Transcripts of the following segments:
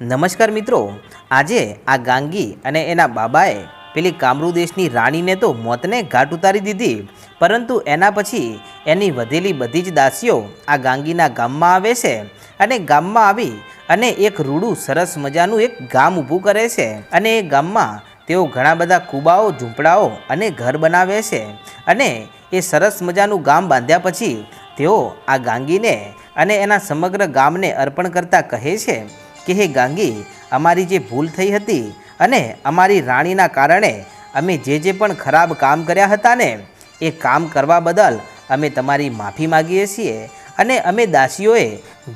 નમસ્કાર મિત્રો, આજે આ ગાંગી અને એના બાબાએ પેલી કામરૂ દેશની રાણીને તો મોતને ઘાટ ઉતારી દીધી, પરંતુ એના પછી એની વધેલી બધી જ દાસીઓ આ ગાંગીના ગામમાં આવે છે અને ગામમાં આવી અને એક રૂડું સરસ મજાનું એક ગામ ઊભું કરે છે અને એ ગામમાં તેઓ ઘણા બધા કૂબાઓ, ઝૂંપડાઓ અને ઘર બનાવે છે અને એ સરસ મજાનું ગામ બાંધ્યા પછી તેઓ આ ગાંગીને અને એના સમગ્ર ગામને અર્પણ કરતા કહે છે કે હે ગાંગી, અમારી જે ભૂલ થઈ હતી અને અમારી રાણીના કારણે અમે જે જે પણ ખરાબ કામ કર્યા હતા ને, એ કામ કરવા બદલ અમે તમારી માફી માગીએ છીએ અને અમે દાસીઓએ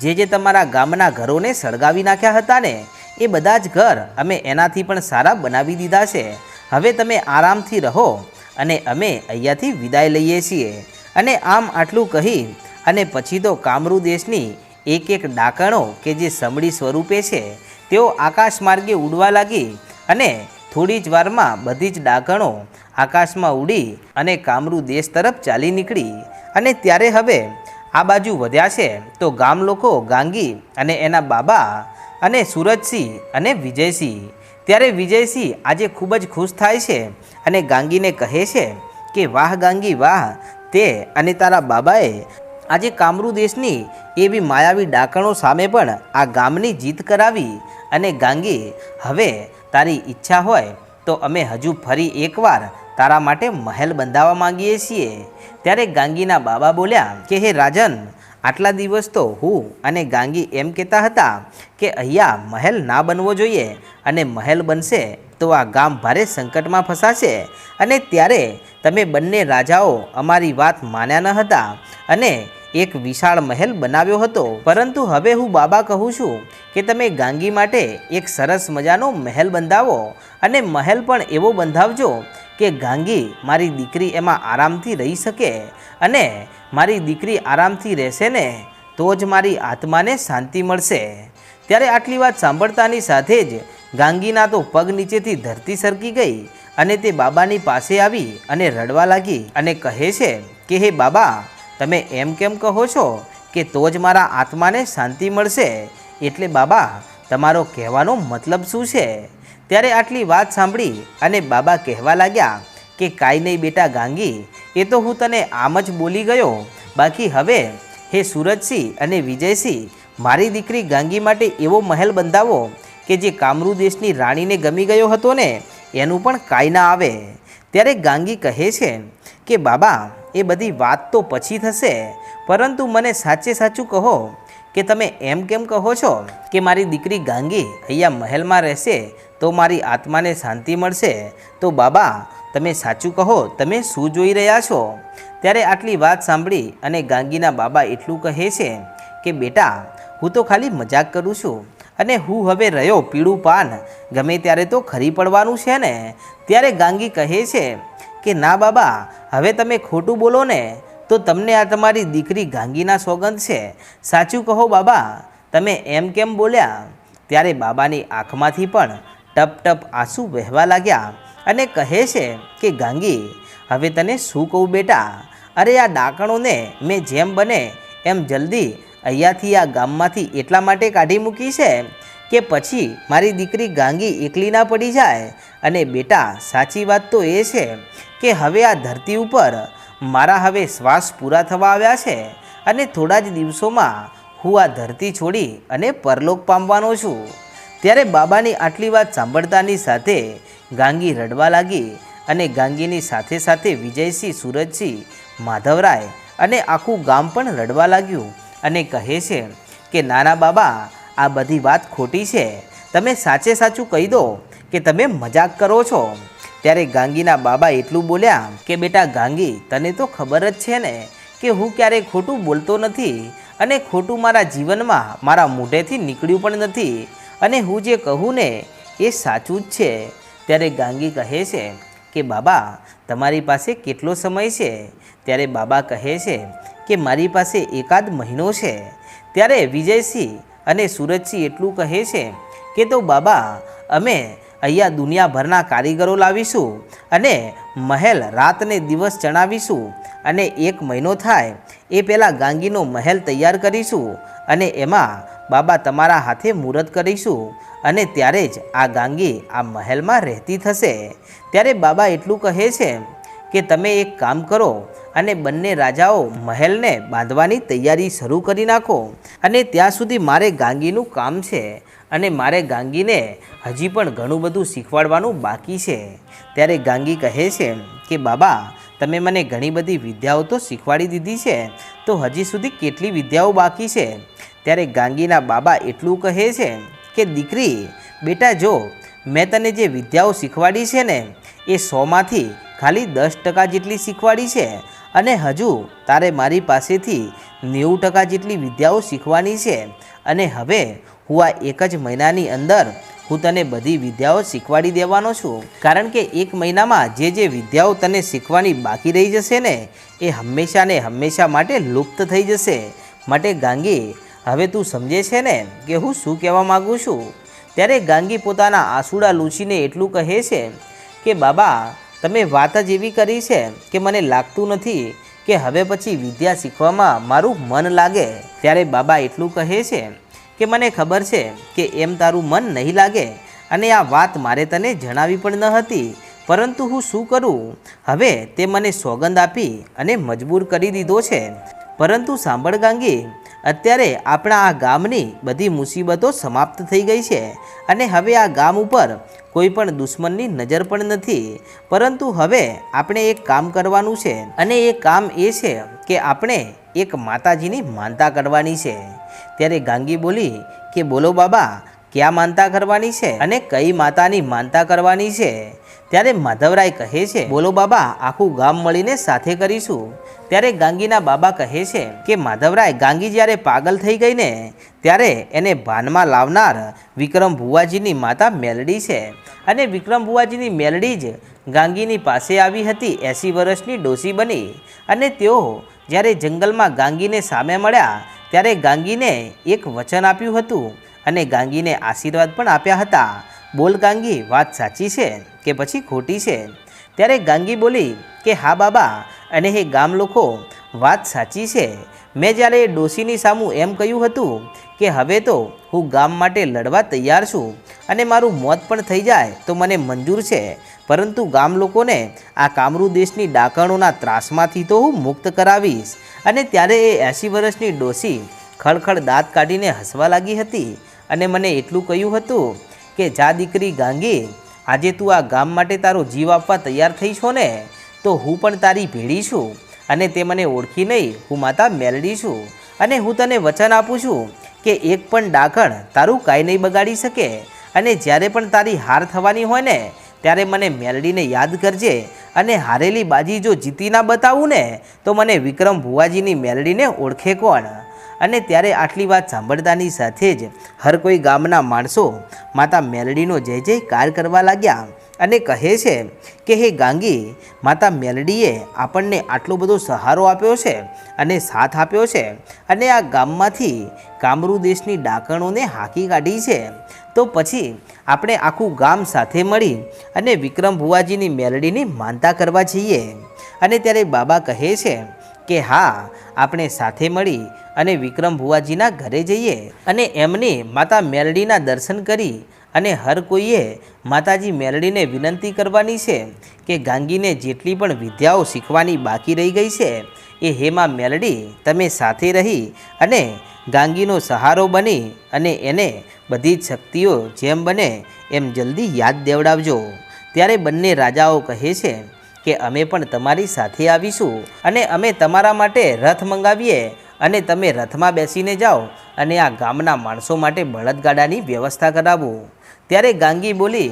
જે જે તમારા ગામના ઘરોને સળગાવી નાખ્યા હતા ને, એ બધા જ ઘર અમે એનાથી પણ સારા બનાવી દીધા છે. હવે તમે આરામથી રહો અને અમે અહીંયાથી વિદાય લઈએ છીએ. અને આમ આટલું કહી અને પછી તો કામરૂ દેશની એક એક ડાકણો કે જે સમડી સ્વરૂપે છે, તેઓ આકાશ માર્ગે ઉડવા લાગી અને થોડી જ વારમાં બધી જ ડાકણો આકાશમાં ઉડી અને કામરૂ દેશ તરફ ચાલી નીકળી. અને ત્યારે હવે આ બાજુ વધ્યા છે, તો ગામ લોકો ગાંગી અને એના બાબા અને સુરજસિંહ અને વિજયસિંહ. ત્યારે વિજયસિંહ આજે ખૂબ જ ખુશ થાય છે અને ગાંગીને કહે છે કે, વાહ ગાંગી, વાહ, તે અને તારા બાબાએ આજે કામરૂ દેશની એવી માયાવી ડાકણો સામે પણ આ ગામની જીત કરાવી અને ગાંગી, હવે તારી ઈચ્છા હોય તો અમે હજુ ફરી એકવાર તારા માટે મહેલ બંધાવવા માંગીએ છીએ. ત્યારે ગાંગીના બાબા બોલ્યા કે, હે રાજન, આટલા દિવસ તો હું અને ગાંગી એમ કહેતા હતા કે અહીંયા મહેલ ના બનવો જોઈએ અને મહેલ બનશે તો આ ગામ ભારે સંકટમાં ફસાશે અને ત્યારે તમે બંને રાજાઓ અમારી વાત માન્યા ન હતા અને એક વિશાળ મહેલ બનાવ્યો હતો. પરંતુ હવે હું બાબા કહું છું કે તમે ગાંગી માટે એક સરસ મજાનો મહેલ બંધાવો અને મહેલ પણ એવો બંધાવજો કે ગાંગી મારી દીકરી એમાં આરામથી રહી શકે અને મારી દીકરી આરામથી રહેશે ને તો જ મારી આત્માને શાંતિ મળશે. ત્યારે આટલી વાત સાંભળતાની સાથે જ ગાંગીના તો પગ નીચેથી ધરતી સરકી ગઈ અને તે બાબાની પાસે આવી અને રડવા લાગી અને કહે છે કે, હે બાબા તમે એમ કેમ કહો છો કે તો જ મારા આત્માને શાંતિ મળશે? એટલે બાબા, તમારો કહેવાનો મતલબ શું છે? ત્યારે આટલી વાત સાંભળી અને બાબા કહેવા લાગ્યા કે કાંઈ નહીં બેટા ગાંગી, એ તો હું તને આમ જ બોલી ગયો. બાકી હવે, હે સુરજસિંહ અને વિજયસિંહ, મારી દીકરી ગાંગી માટે એવો મહેલ બંધાવો કે જે કામરૂ દેશની રાણીને ગમી ગયો હતો ને, એનું પણ કાંઈ ના આવે. ત્યારે ગાંગી કહે છે કે, બાબા એ બધી વાત તો પછી થશે. પરંતુ મને સાચે સાચું કહો કે તમે એમ કેમ કહો છો કે મારી દીકરી ગાંગી અહીંયા મહેલમાં રહેશે તો મારી આત્માને શાંતિ મળશે? તો બાબા, તમે સાચું કહો, તમે શું જોઈ રહ્યા છો? ત્યારે આટલી વાત સાંભળી અને ગાંગીના બાબા એટલું કહે છે કે, બેટા, હું તો ખાલી મજાક કરું છું અને હું હવે રહ્યો પીળું પાન. ગમે ત્યારે તો ખરી પડવાનું છે ને? ત્યારે ગાંગી કહે છે કે, ના બાબા, હવે તમે ખોટું બોલો ને, તો તમને આ તમારી દીકરી ગાંગીના સોગંદ છે. સાચું કહો બાબા, તમે એમ કેમ બોલ્યા? ત્યારે બાબાની આંખમાંથી પણ ટપ ટપ આંસુ વહેવા લાગ્યા અને કહે છે કે, ગાંગી, હવે તને શું કહું બેટા? અરે, આ ડાકણોને મેં જેમ બને એમ જલ્દી અહીંયાથી આ ગામમાંથી એટલા માટે કાઢી મૂકી છે કે પછી મારી દીકરી ગાંગી એકલી ના પડી જાય અને બેટા, સાચી વાત તો એ છે કે હવે આ ધરતી ઉપર મારા હવે શ્વાસ પૂરા થવા આવ્યા છે અને થોડા જ દિવસોમાં હું આ ધરતી છોડી અને પરલોક પામવાનો છું. ત્યારે બાબાની આટલી વાત સાંભળતાની સાથે ગાંગી રડવા લાગી અને ગાંગીની સાથે સાથે વિજયસિંહ, સુરજસિંહ, માધવરાય અને આખું ગામ પણ રડવા લાગ્યું અને કહે છે કે, નાના બાબા, આ બધી વાત ખોટી છે. તમે સાચે સાચું કહી દો. કે તમે મજાક કરો છો? ત્યારે ગાંગીના બાબા એટલું બોલ્યા કે, બેટા ગાંગી, તને તો ખબર જ છે ને કે હું ક્યારેય ખોટું બોલતો નથી અને ખોટું મારા જીવનમાં મારા મોઢેથી નીકળ્યું પણ નથી અને હું જે કહું ને એ સાચું જ છે. ત્યારે ગાંગી કહે છે કે, બાબા, તમારી પાસે કેટલો સમય છે? ત્યારે બાબા કહે છે કે, મારી પાસે એકાદ મહિનો છે. ત્યારે વિજયસિંહ અને સુરજસિંહ એટલું કહે છે કે, તો બાબા, અમે અહીંયા દુનિયાભરના કારીગરો લાવીશું અને મહેલ રાતને દિવસ ચણાવીશું અને એક મહિનો થાય એ પહેલાં ગાંગીનો મહેલ તૈયાર કરીશું અને એમાં બાબા તમારા હાથે મુહૂર્ત કરીશું અને ત્યારે જ આ ગાંગી આ મહેલમાં રહેતી થશે. ત્યારે બાબા એટલું કહે છે કે તમે એક કામ કરો અને બંને રાજાઓ મહેલને બાંધવાની તૈયારી શરૂ કરી નાખો અને ત્યાં સુધી મારે ગાંગીનું કામ છે. અને મારે ગાંગીને હજી પણ ઘણું બધું શીખવાડવાનું બાકી છે. ત્યારે ગાંગી કહે છે કે, બાબા, તમે મને ઘણી બધી વિદ્યાઓ તો શીખવાડી દીધી છે, તો હજી સુધી કેટલી વિદ્યાઓ બાકી છે? ત્યારે ગાંગીના બાબા એટલું કહે છે કે, દીકરી, બેટા, જો, મેં તને જે વિદ્યાઓ શીખવાડી છે ને, એ સોમાંથી ખાલી દસ ટકા જેટલી શીખવાડી છે અને હજુ તારે મારી પાસેથી નેવું ટકા જેટલી વિદ્યાઓ શીખવાની છે. અને હવે હું આ એક જ મહિનાની અંદર હું તને બધી વિદ્યાઓ શીખવાડી દેવાનો છું. કારણ કે એક મહિનામાં જે જે વિદ્યાઓ તને શીખવાની બાકી રહી જશે ને, એ હંમેશા ને હંમેશા માટે લુપ્ત થઈ જશે. માટે ગાંગી, હવે તું સમજે છે ને કે હું શું કહેવા માગું છું? ત્યારે ગાંગી પોતાના આંસુડા લૂછીને એટલું કહે છે કે, બાબા, તમે વાત જ એવી કરી છે કે મને લાગતું નથી કે હવે પછી વિદ્યા શીખવામાં મારું મન લાગે ત્યારે બાબા એટલું કહે છે કે મને ખબર છે કે એમ તારું મન નહીં લાગે અને આ વાત મારે તને જણાવી પણ ન હતી, પરંતુ હું શું કરું? હવે તે મને સોગંદ આપી અને મજબૂર કરી દીધો છે. પરંતુ સાંભળ ગાંગી અત્યારે આપણા આ ગામની બધી મુસીબતો સમાપ્ત થઈ ગઈ છે અને હવે આ ગામ ઉપર કોઈ પણ દુશ્મનની નજર પણ નથી. પરંતુ હવે આપણે એક કામ કરવાનું છે અને એ કામ એ છે કે આપણે એક માતાજીની માનતા કરવાની છે. ત્યારે ગાંગી બોલી કે બોલો બાબા, ક્યાં માનતા કરવાની છે અને કઈ માતાની માનતા કરવાની છે? ત્યારે માધવરાય કહે છે, બોલો બાબા, આખું ગામ મળીને સાથે કરીશું. ત્યારે ગાંગીના બાબા કહે છે કે, માધવરાય, ગાંગી જ્યારે પાગલ થઈ ગઈ ને, ત્યારે એને ભાનમાં લાવનાર વિક્રમ ભુવાજીની માતા મેલડી છે. અને વિક્રમ ભુવાજીની મેલડી જ ગાંગીની પાસે આવી હતી, એંસી વર્ષની ડોસી બની. અને તેઓ જ્યારે જંગલમાં ગાંગીને સામે મળ્યા, ત્યારે ગાંગીને એક વચન આપ્યું હતું અને ગાંગીને આશીર્વાદ પણ આપ્યા હતા. બોલ ગાંગી, વાત સાચી છે. કે પછી ખોટી છે? ત્યારે ગાંગી બોલી કે, હા બાબા, અને હે ગામ લોકો, વાત સાચી છે. મેં જ્યારે એ ડોશીની સામું એમ કહ્યું હતું કે, હવે તો હું ગામ માટે લડવા તૈયાર છું અને મારું મોત પણ થઈ જાય તો મને મંજૂર છે. પરંતુ ગામ લોકોને આ કામરૂ દેશની ડાકણોના ત્રાસમાંથી તો હું મુક્ત કરાવીશ. અને ત્યારે એ એંસી વર્ષની ડોશી ખળખળ દાંત કાઢીને હસવા લાગી હતી અને મને એટલું કહ્યું હતું કે, જા દીકરી ગાંગી આજે તું આ ગામ માટે તારો જીવ આપવા તૈયાર થઈ છો ને? તો હું પણ તારી ભેળી છું અને તે મને ઓળખી નહીં. હું માતા મેલડી છું અને હું તને વચન આપું છું કે એક પણ ડાકણ તારું કાંઈ નહીં બગાડી શકે અને જ્યારે પણ તારી હાર થવાની હોય ને, ત્યારે મને મેલડીને યાદ કરજે અને હારેલી બાજી જો જીતી ના બતાવું ને, તો મને વિક્રમ ભુવાજીની મેલડીને ઓળખે કોણ? અને ત્યારે આટલી વાત સાંભળતાની સાથે જ હર કોઈ ગામના માણસો માતા મેલડીનો જય જયકાર કરવા લાગ્યા અને કહે છે કે, હે ગાંગી, માતા મેલડીએ આપણને આટલો બધો સહારો આપ્યો છે અને સાથ આપ્યો છે અને આ ગામમાંથી કામરૂ દેશની ડાકણોને હાંકી કાઢી છે. તો પછી આપણે આખું ગામ સાથે મળી અને વિક્રમ ભુવાજીની મેલડીની માનતા કરવા જઈએ. અને ત્યારે બાબા કહે છે કે હા, આપણે સાથે મળી અને વિક્રમ ભુવાજીના ઘરે જઈએ અને એમની માતા મેલડીના દર્શન કરી અને હર કોઈએ માતાજી મેલડીને વિનંતી કરવાની છે કે ગાંગીને જેટલી પણ વિદ્યાઓ શીખવાની બાકી રહી ગઈ છે, એ હેમા મેલડી તમે સાથે રહી અને ગાંગીનો સહારો બની અને એને બધી જ શક્તિઓ જેમ બને એમ જલ્દી યાદ દેવડાવજો. ત્યારે બંને રાજાઓ કહે છે કે અમે પણ તમારી સાથે આવીશું અને અમે તમારા માટે રથ મંગાવીએ અને તમે રથમાં બેસીને જાઓ અને આ ગામના માણસો માટે બળદગાડાની વ્યવસ્થા કરાવો. ત્યારે ગાંગી બોલી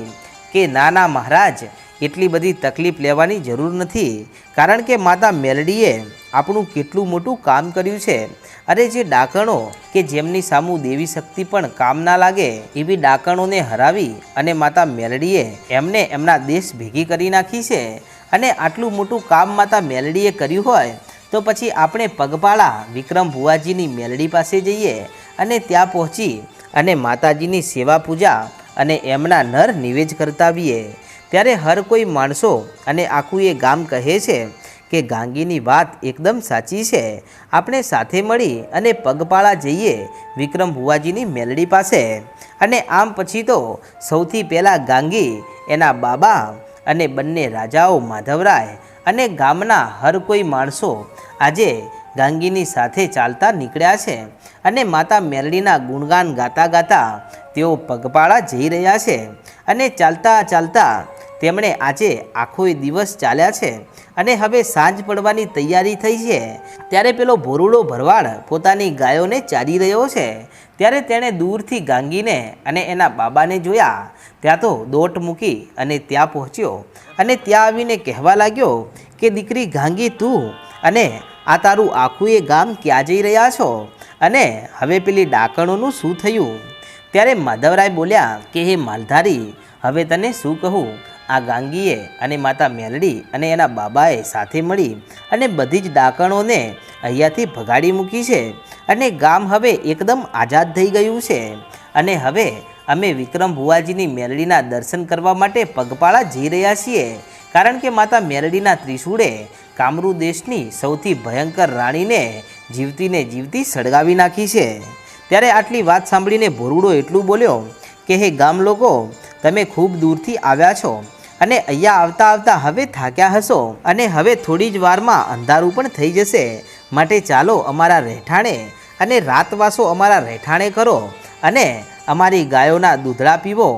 કે, ના ના, મહારાજ, એટલી બધી તકલીફ લેવાની જરૂર નથી. કારણ કે માતા મેલડીએ આપણું કેટલું મોટું કામ કર્યું છે. અરે, જે ડાકણો કે જેમની સામું દેવી શક્તિ પણ કામ ના લાગે, એવી ડાકણોને હરાવી અને માતા મેલડીએ એમને એમના દેશ ભેગી કરી નાખી છે. અને આટલું મોટું કામ માતા મેલડીએ કર્યું હોય, તો પછી આપણે પગપાળા વિક્રમ ભુવાજીની મેલડી પાસે જઈએ અને ત્યાં પહોંચી અને માતાજીની સેવા પૂજા અને એમના નર નિવેજ કરતા આવીએ ત્યારે હર કોઈ માણસો અને આખું એ ગામ કહે છે કે ગાંગીની વાત એકદમ સાચી છે. આપણે સાથે મળી અને પગપાળા જઈએ વિક્રમ ભુવાજીની મેલડી પાસે. અને આમ પછી તો સૌથી પહેલાં ગાંગી એના બાબા અને બંને રાજાઓ માધવરાય અને ગામના હર કોઈ માણસો આજે ગાંગીની સાથે ચાલતા નીકળ્યા છે અને માતા મેરડીના ગુણગાન ગાતા ગાતા તેઓ પગપાળા જઈ રહ્યા છે અને ચાલતા ચાલતા તેમણે આજે આખો દિવસ ચાલ્યા છે અને હવે સાંજ પડવાની તૈયારી થઈ છે. ત્યારે પેલો ભોરુડો ભરવાડ પોતાની ગાયોને ચારી રહ્યો છે. ત્યારે તેણે દૂરથી ગાંગીને અને એના બાબાને જોયા. ત્યાં તો દોટ મૂકી અને ત્યાં પહોંચ્યો અને ત્યાં આવીને કહેવા લાગ્યો કે, દીકરી ગાંગી તું અને આ તારું આખું એ ગામ ક્યાં જઈ રહ્યા છો? અને હવે પેલી ડાકણોનું શું થયું? ત્યારે માધવરાય બોલ્યા કે, હે માલધારી, હવે તને શું કહું? આ ગાંગીએ અને માતા મેલડી અને એના બાબાએ સાથે મળી અને બધી જ ડાકણોને અહીંયાથી ભગાડી મૂકી છે અને ગામ હવે એકદમ આઝાદ થઈ ગયું છે. અને હવે અમે વિક્રમ ભુવાજીની મેલડીના દર્શન કરવા માટે પગપાળા જઈ રહ્યા છીએ. કારણ કે માતા મેલડીના ત્રિશૂળે કામરૂ દેશની સૌથી ભયંકર રાણીને જીવતીને જીવતી સળગાવી નાખી છે. ત્યારે આટલી વાત સાંભળીને ભોરુડો એટલું બોલ્યો કે, હે ગામ લોકો તમે ખૂબ દૂરથી આવ્યા છો. અને અહીંયા આવતા આવતા હવે થાક્યા હશો અને હવે થોડી જ વારમાં અંધારું પણ થઈ જશે. માટે ચાલો અમારા રહેઠાણે અને રાતવાસો અમારા રહેઠાણે કરો અને અમારી ગાયોના દૂધળા પીવો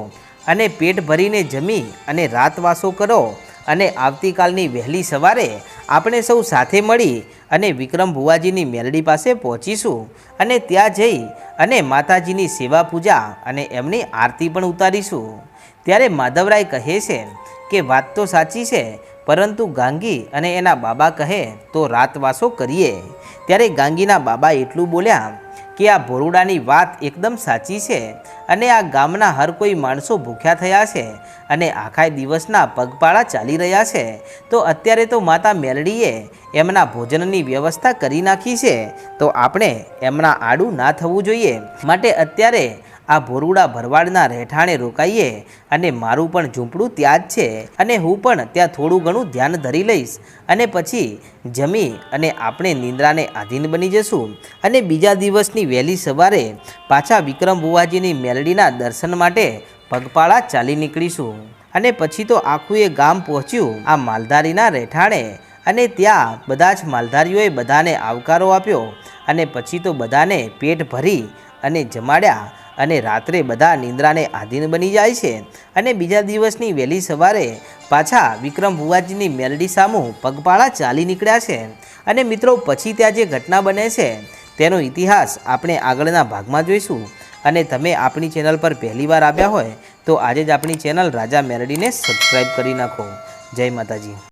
અને પેટ ભરીને જમી અને રાતવાસો કરો અને આવતીકાલની વહેલી સવારે આપણે સૌ સાથે મળી અને વિક્રમ ભુવાજીની મેલડી પાસે પહોંચીશું અને ત્યાં જઈ અને માતાજીની સેવા પૂજા અને એમની આરતી પણ ઉતારીશું. ત્યારે માધવરાય કહે છે કે વાત તો સાચી છે, પરંતુ ગાંગી અને એના બાબા કહે, તો રાતવાસો કરીએ. ત્યારે ગાંગીના બાબા એટલું બોલ્યા કે આ ભોરુડાની વાત એકદમ સાચી છે અને આ ગામના હર કોઈ માણસો ભૂખ્યા થયા છે અને આખા દિવસના પગપાળા ચાલી રહ્યા છે. તો અત્યારે તો માતા મેલડીએ એમના ભોજનની વ્યવસ્થા કરી નાખી છે, તો આપણે એમના આડું ના થવું જોઈએ. માટે અત્યારે આ ભોરુડા ભરવાડના રહેઠાણે રોકાઈએ અને મારું પણ ઝૂંપડું ત્યાં જ છે અને હું પણ ત્યાં થોડું ઘણું ધ્યાન ધરી લઈશ. અને પછી જમી અને આપણે નિંદ્રાને આધીન બની જશું. અને બીજા દિવસની વહેલી સવારે પાછા વિક્રમ બુવાજીની મેલડીના દર્શન માટે પગપાળા ચાલી નીકળીશું. અને પછી તો આખું એ ગામ પહોંચ્યું આ માલધારીના રહેઠાણે. અને ત્યાં બધા જ માલધારીઓએ બધાને આવકારો આપ્યો. અને પછી તો બધાને પેટ ભરી અને જમાડ્યા. અને રાત્રે બધા નિંદ્રાને આધીન બની જાય છે અને બીજા દિવસની વહેલી સવારે પાછા વિક્રમ ભુવાજીની મેલડી સામું પગપાળા ચાલી નીકળ્યા છે. અને મિત્રો, પછી ત્યાં જે ઘટના બને છે, તેનો ઇતિહાસ આપણે આગળના ભાગમાં જોઈશું. અને તમે આપણી ચેનલ પર પહેલીવાર આવ્યા હોય, તો આજે જ આપણી ચેનલ રાજા મેલડીને સબસ્ક્રાઈબ કરી નાખો. જય માતાજી.